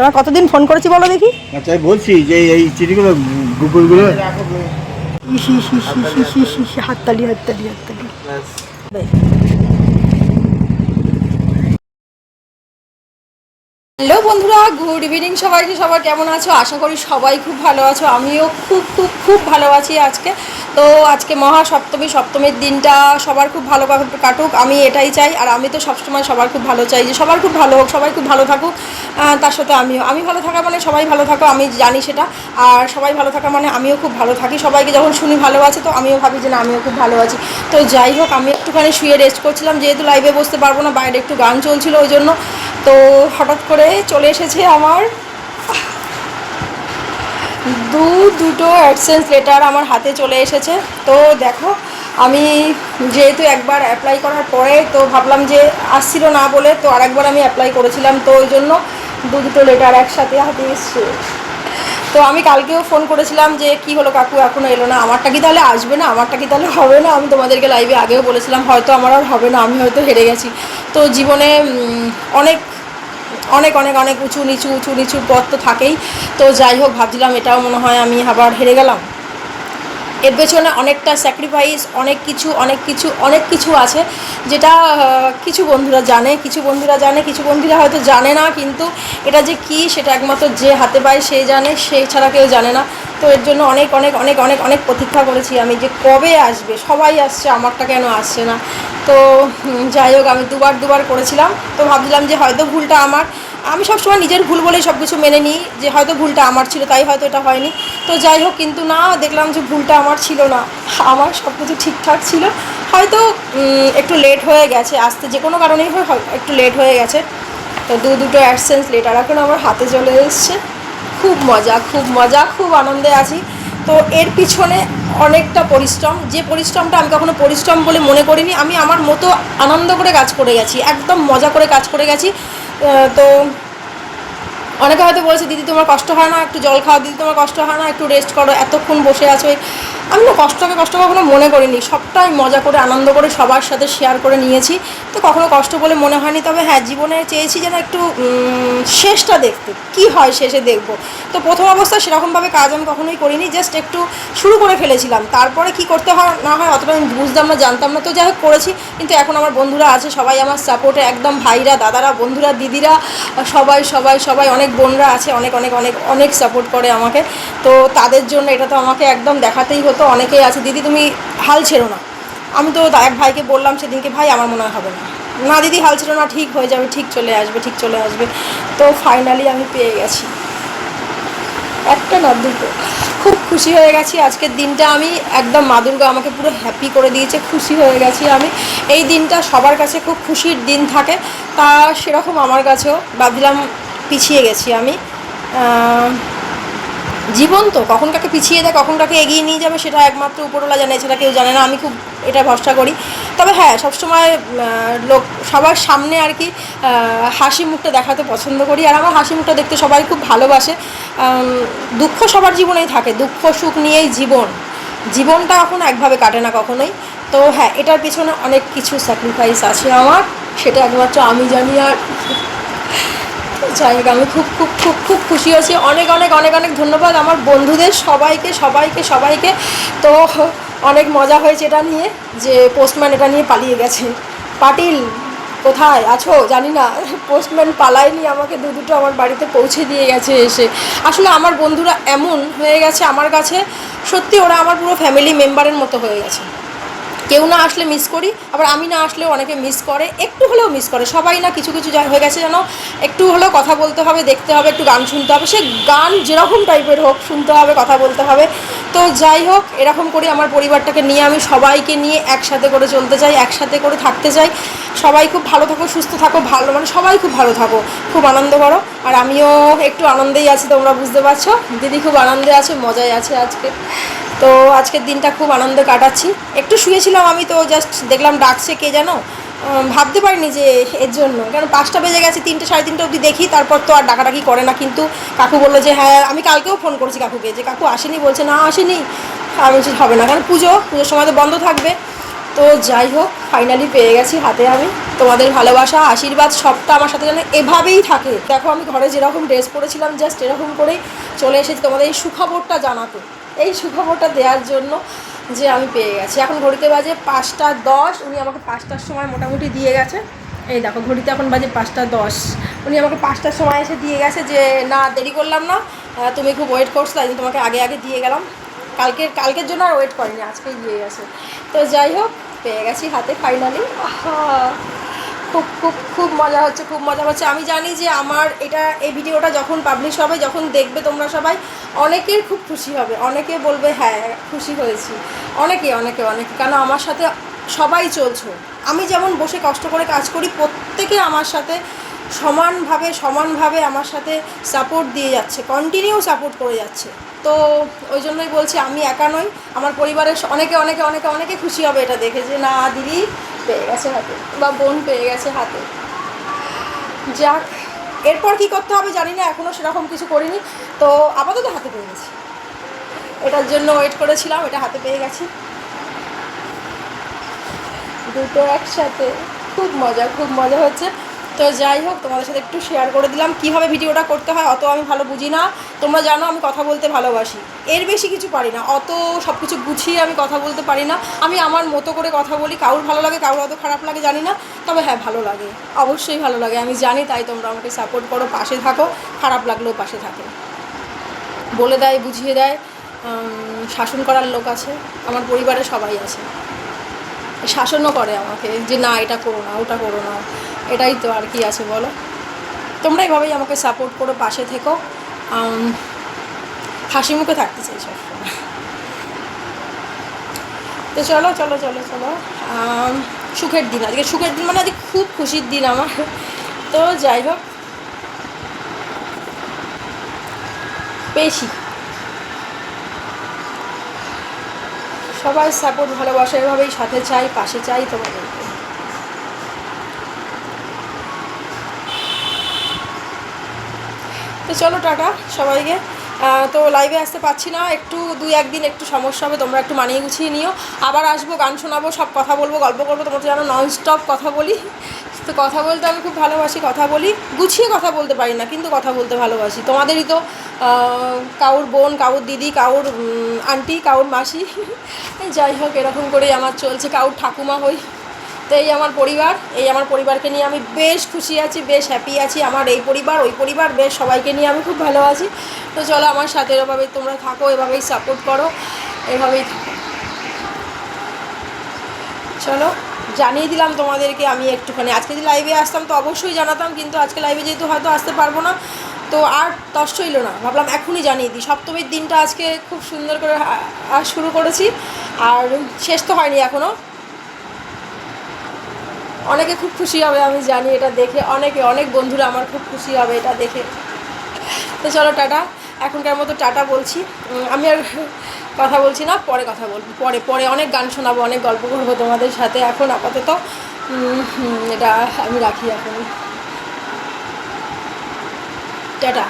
তোমার কতদিন ফোন করেছি বলো দেখি? আচ্ছা আমি বলছি যে এই চিঠিগুলো গুগলগুলো। ইস ইস ইস ইস ইস ইস ইস হাততালি হাততালি হাততালি হ্যালো বন্ধুরা গুড ইভিনিং সবাইকে সবার কেমন আছো? আশা করি সবাই খুব ভালো আছো। আমিও খুব খুব খুব ভালো আছি আজকে। তো আজকে মহা সপ্তমী, সপ্তমীর দিনটা সবার খুব ভালো কাটুক, আমি এটাই চাই। আর আমি তো সবসময় সবার খুব ভালো চাই যে সবার খুব ভালো হোক, সবাই খুব ভালো থাকুক। তার সাথে আমিও। আমি ভালো থাকা মানে সবাই ভালো থাকো, আমি জানি সেটা। আর সবাই ভালো থাকা মানে আমিও খুব ভালো থাকি। সবাইকে যখন শুনি ভালো আছে, তো আমিও ভাবি যে না, আমিও খুব ভালো আছি। তো যাই হোক, আমি একটুখানি শুয়ে রেস্ট করছিলাম। যেহেতু লাইভে বসতে পারব না, বাইরে একটু গান চলছিল ওই জন্য। তো হঠাৎ করে চলে এসেছে আমার দু, দুটো অ্যাডসেন্স লেটার আমার হাতে চলে এসেছে। তো দেখো, আমি যেহেতু একবার অ্যাপ্লাই করার পরে তো ভাবলাম যে আসছিল না বলে তো আরেকবার আমি অ্যাপ্লাই করেছিলাম, তো ওই জন্য দু, দুটো লেটার একসাথে হাতে এসছে। তো আমি কালকেও ফোন করেছিলাম যে, কি হলো কাকু? এখনও এলো না। আমারটা কি তাহলে আসবে না? আমারটা কি তাহলে হবে না? আমি তোমাদেরকে লাইভে আগেও বলেছিলাম, হয়তো আমার আর হবে না, আমি হয়তো হেরে গেছি। তো জীবনে অনেক অনেক অনেক অনেক উঁচু, নিচু উঁচু, নিচু পথ তো থাকেই। তো যাই হোক, ভাবছিলাম এটাও মনে হয় আমি আবার হেরে গেলাম। এর পেছনে অনেকটা স্যাক্রিফাইস অনেক কিছু অনেক কিছু অনেক কিছু আছে যেটা কিছু বন্ধুরা জানে, কিছু বন্ধুরা জানে, কিছু বন্ধুরা হয়তো জানে না, কিন্তু এটা যে কি সেটা একমাত্র যে হাতে পায় সে জানে, সে ছাড়া কেউ জানে না। তো এর জন্য অনেক অনেক অনেক অনেক অনেক প্রতীক্ষা করেছি আমি যে কবে আসবে, সবাই আসছে, আমারটা কেন আসছে না। তো যাই হোক, আমি দুবার দুবার করেছিলাম। তো ভাবছিলাম যে হয়তো ভুলটা আমার আমি সবসময় নিজের ভুল বলেই সব কিছু মেনে নিই, যে হয়তো ভুলটা আমার ছিল, তাই হয়তো এটা হয়নি। তো যাই হোক, কিন্তু না, দেখলাম যে ভুলটা আমার ছিল না। আমার সব কিছু ঠিকঠাক ছিল। হয়তো একটু লেট হয়ে গেছে। আসতে যে কোনো কারণেই একটু লেট হয়ে গেছে। তো দু দুটো অ্যাডসেন্স লেটার এখন আমার হাতে চলে এসছে। খুব মজা খুব মজা, খুব আনন্দে আছি। তো এর পিছনে অনেকটা পরিশ্রম। যে পরিশ্রমটা আমি কখনো পরিশ্রম বলে মনে করিনি, আমি আমার মতো আনন্দ করে কাজ করে গেছি, একদম মজা করে কাজ করে গেছি। তো অনেকে হয়তো বলেছে, দিদি, তোমার কষ্ট হয় না? একটু জল খাও, দিদি, তোমার কষ্ট হয় না? একটু রেস্ট করো, এতক্ষণ বসে আছো। আমি না কষ্টকে কষ্ট কখনো মনে করিনি। সবটাই মজা করে, আনন্দ করে সবার সাথে শেয়ার করে নিয়েছি। তো কখনো কষ্ট বলে মনে হয়নি, তবে হ্যাঁ জীবনে চেয়েছি যেন একটু শেষটা দেখতে, কি হয় শেষে দেখব। তো প্রথম অবস্থায় সেরকমভাবে কাজ আমি কখনোই করিনি জাস্ট একটু শুরু করে ফেলেছিলাম। তারপরে কি করতে হয়, না হয় অতটা আমি বুঝতাম না, জানতাম না। তো যাই হোক, করেছি। কিন্তু এখন আমার বন্ধুরা আছে, সবাই আমার সাপোর্টে একদম ভাইরা, দাদারা, বন্ধুরা, দিদিরা, সবাই সবাই সবাই অনেক বোনরা আছে, অনেক অনেক অনেক অনেক সাপোর্ট করে আমাকে। তো তাদের জন্য এটা তো আমাকে একদম দেখাতেই হতো, অনেকেই আছে। দিদি, তুমি হাল ছেড়ো না। আমি তো এক ভাইকে বললাম সেদিনকে, ভাই, আমার মনে হবে না। না দিদি, হাল ছেড়ো না, ঠিক হয়ে যাবে, ঠিক চলে আসবে, ঠিক চলে আসবে। তো ফাইনালি আমি পেয়ে গেছি। একটা না, দুটো। খুব খুশি হয়ে গেছি। আজকের দিনটা আমি একদম, মা দুর্গা আমাকে পুরো হ্যাপি করে দিয়েছে, খুশি হয়ে গেছি আমি। এই দিনটা সবার কাছে খুব খুশির দিন থাকে। তা সেরকম আমার কাছেও। ভাবছিলাম পিছিয়ে গেছি আমি। জীবন তো, কখন কাকে পিছিয়ে দেয়, কখন কাকে এগিয়ে নিয়ে যাবে সেটা একমাত্র উপরওয়ালা জানে, সেটা কেউ জানে না, আমি খুব এটা ভরসা করি। তবে হ্যাঁ সবসময় লোক, সবার সামনে আর কি হাসি মুখটা দেখাতে পছন্দ করি। আর আমার হাসি মুখটা দেখতে সবাই খুব ভালোবাসে। দুঃখ সবার জীবনেই থাকে, দুঃখ, সুখ নিয়েই জীবন। জীবনটা এখন একভাবে কাটে না কখনোই। তো হ্যাঁ এটার পিছনে অনেক কিছু স্যাক্রিফাইস আছে আমার, সেটা একমাত্র আমি জানি আর যাই আমি খুব খুব খুব খুব খুশি আছি। অনেক অনেক অনেক অনেক ধন্যবাদ আমার বন্ধুদের সবাইকে সবাইকে সবাইকে। তো অনেক মজা হয়েছে এটা নিয়ে যে পোস্টম্যান এটা নিয়ে পালিয়ে গেছে। পাটিল, কোথায়? আছো? জানি না। পোস্টম্যান পালায়নি আমাকে, দু দুটো আমার বাড়িতে পৌঁছে দিয়ে গেছে এসে। আসলে আমার বন্ধুরা এমন হয়ে গেছে আমার কাছে। সত্যি ওরা আমার পুরো ফ্যামিলি মেম্বারের মতো হয়ে গেছে। কেউ না আসলে মিস করি, আবার আমি না আসলেও অনেকে মিস করে, একটু হলেও মিস করে। সবাই না কিছু কিছু যা হয়ে গেছে যেন একটু হলেও কথা বলতে হবে, দেখতে হবে, একটু গান শুনতে হবে। সে গান যেরকম টাইপের হোক, শুনতে হবে, কথা বলতে হবে। তো যাই হোক, এরকম করে আমার পরিবারটাকে নিয়ে আমি সবাইকে নিয়ে একসাথে করে চলতে চাই, একসাথে করে থাকতে চাই। সবাই খুব ভালো থাকো, সুস্থ থাকো, ভালো মানে সবাই খুব ভালো থাকো। খুব আনন্দ করো। আর আমিও একটু আনন্দেই আছি, তোমরা বুঝতে পারছ। দিদি খুব আনন্দে আছে মজায় আছে আজকে। তো আজকের দিনটা খুব আনন্দ কাটাচ্ছি। একটু শুয়েছিলাম আমি তো জাস্ট দেখলাম ডাকছে কে যেন। ভাবতে পারিনি যে এর জন্য। কারণ পাঁচটা বেজে গেছে, তিনটে সাড়ে তিনটে অবধি দেখি, তারপর তো আর ডাকাডাকি করে না। কিন্তু কাকু বলল যে হ্যাঁ আমি কালকেও ফোন করেছি কাকুকে যে, কাকু আসেনি? বলছে, না, আসেনি। আমি বলছি, হবে না। কারণ পুজো, পুজোর সময় তো বন্ধ থাকবে। তো যাই হোক ফাইনালি পেয়ে গেছি হাতে আমি। তোমাদের ভালোবাসা, আশীর্বাদ, সবটা আমার সাথে যেন এভাবেই থাকে। দেখো, আমি ঘরে যেরকম ড্রেস পরেছিলাম জাস্ট এরকম করেই চলে এসেছি তোমাদের এই সুখবরটা জানাতে। এই সুখবরটা দেওয়ার জন্য যে আমি পেয়ে গেছি। এখন ঘড়িতে বাজে পাঁচটা দশ, উনি আমাকে পাঁচটার সময় মোটামুটি দিয়ে গেছে। এই দেখো, ঘড়িতে এখন বাজে পাঁচটা দশ। উনি আমাকে পাঁচটার সময় এসে দিয়ে গেছে যে, না, দেরি করলাম না তুমি খুব ওয়েট করছ, তাই তোমাকে আগে আগে দিয়ে গেলাম। কালকে, কালকের জন্য আর ওয়েট করিনি, আজকেই দিয়ে গেছে। তো যাই হোক, পেয়ে গেছি হাতে ফাইনালি খুব খুব খুব মজা হচ্ছে, খুব মজা হচ্ছে। আমি জানি যে আমার এটা, এই ভিডিওটা যখন পাবলিশ হবে, যখন দেখবে তোমরা সবাই অনেকের খুব খুশি হবে। অনেকে বলবে হ্যাঁ খুশি হয়েছি। অনেকে অনেকে অনেকে। কেন আমার সাথে সবাই চলছো। আমি যেমন বসে কষ্ট করে কাজ করি, প্রত্যেকে আমার সাথে সমানভাবে সমানভাবে আমার সাথে সাপোর্ট দিয়ে যাচ্ছে কন্টিনিউ সাপোর্ট করে যাচ্ছে। তো ওই জন্যই বলছি, আমি একা নই। আমার পরিবারের অনেকে অনেকে অনেকে অনেকে খুশি হবে এটা দেখে যে, না, দিদি পেয়ে গেছে হাতে, বা বোন পেয়ে গেছে হাতে। যাক, এরপর কি করতে হবে জানি না এখনও সেরকম কিছু করিনি। তো আপাতত হাতে পেয়ে গেছি। এটার জন্য ওয়েট করেছিলাম, এটা হাতে পেয়ে গেছি। দুটো একসাথে, খুব মজা খুব মজা হচ্ছে। তো যাই হোক, তোমাদের সাথে একটু শেয়ার করে দিলাম কীভাবে ভিডিওটা করতে হয়, অত আমি ভালো বুঝি না। তোমরা জানো আমি কথা বলতে ভালোবাসি। এর বেশি কিছু পারি না, অত সব কিছু গুছিয়ে আমি কথা বলতে পারি না। আমি আমার মতো করে কথা বলি, কারোর ভালো লাগে, কারোর অত খারাপ লাগে, জানি না। তবে হ্যাঁ ভালো লাগে, অবশ্যই ভালো লাগে। আমি জানি তাই তোমরা আমাকে সাপোর্ট করো, পাশে থাকো, খারাপ লাগলেও পাশে থাকো। বলে দেয়, বুঝিয়ে দেয় শাসন করার লোক আছে, আমার পরিবারে সবাই আছে। শাসনও করে আমাকে, যে না, এটা করো না, ওটা করো না। এটাই তো আর কি আছে, বলো। তোমরা এভাবেই আমাকে সাপোর্ট করো, পাশে থেকো। হাসি মুখে থাকতে চাই সবসময় তো চলো চলো চলো চলো। সুখের দিন আজকে। সুখের দিন মানে আজকে খুব খুশির দিন আমার। তো যাই হোক। পেয়েছি সবাই সাপোর্ট ভালোবাসা এভাবেই সাথে চাই, পাশে চাই তোমাদেরকে তো চলো টাটা সবাইকে। তো লাইভে আসতে পারছি না, একটু দুই একদিন একটু সমস্যা হবে, তোমরা একটু মানিয়ে গুছিয়ে নিও। আবার আসব, গান শোনাবো, সব কথা বলব, গল্প করব তোমরা যেন জানো নন স্টপ কথা বলি। তো কথা বলতে আমি খুব ভালোবাসি, কথা বলি। গুছিয়ে কথা বলতে পারি না, কিন্তু কথা বলতে ভালোবাসি। তোমাদেরই তো কাউর বোন, কাউর দিদি, কাউর আন্টি কাউর মাসি। যাই হোক, এরকম করেই আমার চলছে, কাউর ঠাকুমা হই। তো এই আমার পরিবার, এই আমার পরিবারকে নিয়ে আমি বেশ খুশি আছি, বেশ হ্যাপি আছি। আমার এই পরিবার, ওই পরিবার, বেশ সবাইকে নিয়ে আমি খুব ভালো আছি। তো চলো আমার সাথে এভাবেই তোমরা থাকো, এভাবেই সাপোর্ট করো, এভাবেই থাকো। চলো, জানিয়ে দিলাম তোমাদেরকে আমি একটুখানি। আজকে যদি লাইভে আসতাম তো অবশ্যই জানাতাম, কিন্তু আজকে লাইভে যেহেতু হয়তো আসতে পারব না, তো আর তষ্ট হইল না। ভাবলাম এখনই জানিয়ে দিই। সপ্তমীর দিনটা আজকে খুব সুন্দর করে শুরু করেছি, আর শেষ তো হয়নি এখনও অনেকে খুব খুশি হবে, আমি জানি এটা দেখে। অনেকে, অনেক বন্ধুরা আমার খুব খুশি হবে এটা দেখে। তো চলো টাটা, এখনকার মতো টাটা বলছি। আমি আর কথা বলছি না, পরে কথা বলব, পরে পরে অনেক গান শোনাবো, অনেক গল্প করব তোমাদের সাথে এখন আপাতত। এটা আমি রাখি এখন। টাটা।